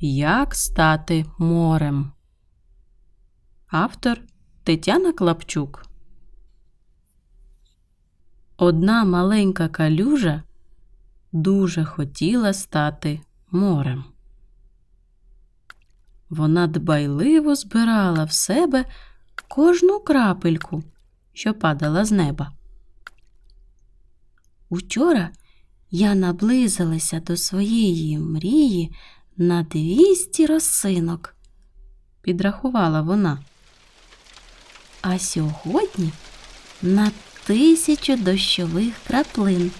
Як стати морем. Автор Тетяна Клапчук. Одна маленька калюжа дуже хотіла стати морем. Вона дбайливо збирала в себе кожну крапельку, що падала з неба. Учора я наблизилася до своєї мрії на двісті росинок, підрахувала вона. А сьогодні на тисячу дощових краплин.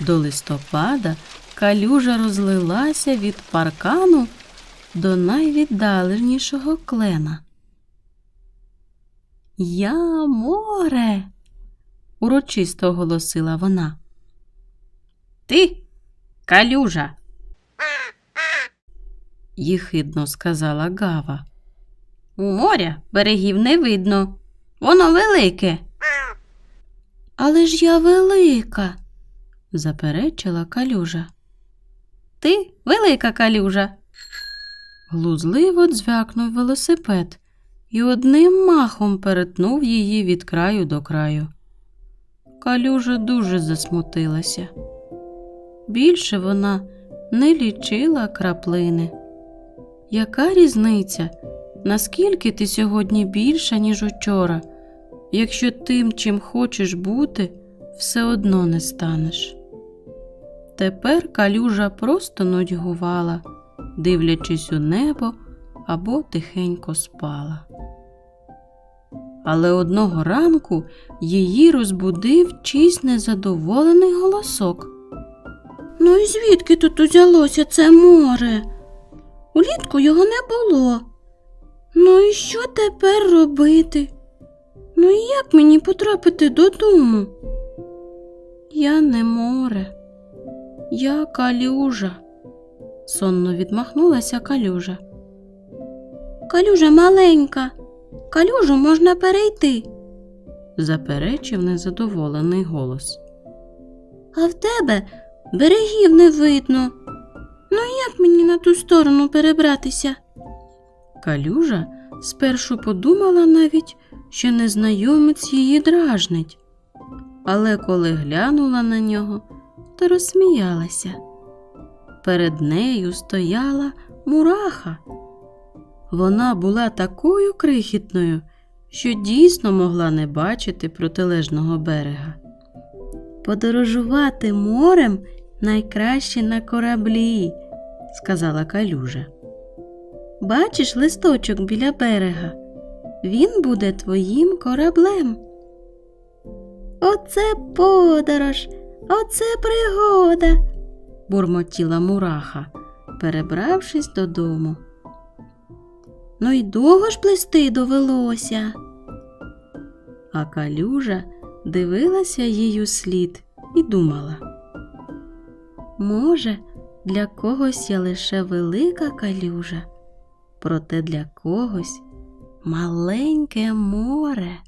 До листопада калюжа розлилася від паркану до найвіддаленішого клена. Я море, урочисто оголосила вона. Ти, калюжа, їхидно сказала Гава. У моря берегів не видно. Воно велике. Але ж я велика, заперечила калюжа. Ти велика калюжа. Глузливо дзвякнув велосипед і одним махом перетнув її від краю до краю. Калюжа дуже засмутилася. Більше вона не лічила краплини. Яка різниця, наскільки ти сьогодні більша, ніж учора, якщо тим, чим хочеш бути, все одно не станеш? Тепер калюжа просто нудьгувала, дивлячись у небо або тихенько спала. Але одного ранку її розбудив чийсь незадоволений голосок. Ну і звідки тут узялося це море? Улітку його не було. Ну і що тепер робити? Ну і як мені потрапити додому? Я не море, я калюжа, сонно відмахнулася калюжа. Калюжа маленька, калюжу можна перейти, заперечив незадоволений голос. А в тебе берегів не видно. Ну як мені на ту сторону перебратися? Калюжа спершу подумала навіть, що незнайомець її дражнить, але коли глянула на нього, то розсміялася. Перед нею стояла мураха. Вона була такою крихітною, що дійсно могла не бачити протилежного берега. Подорожувати морем найкраще на кораблі, сказала калюжа. Бачиш листочок біля берега? Він буде твоїм кораблем. Оце подорож, оце пригода, бурмотіла мураха, перебравшись додому. Ну й довго ж плести довелося. А калюжа дивилася їй слід і думала. Може, для когось я лише велика калюжа, проте для когось маленьке море.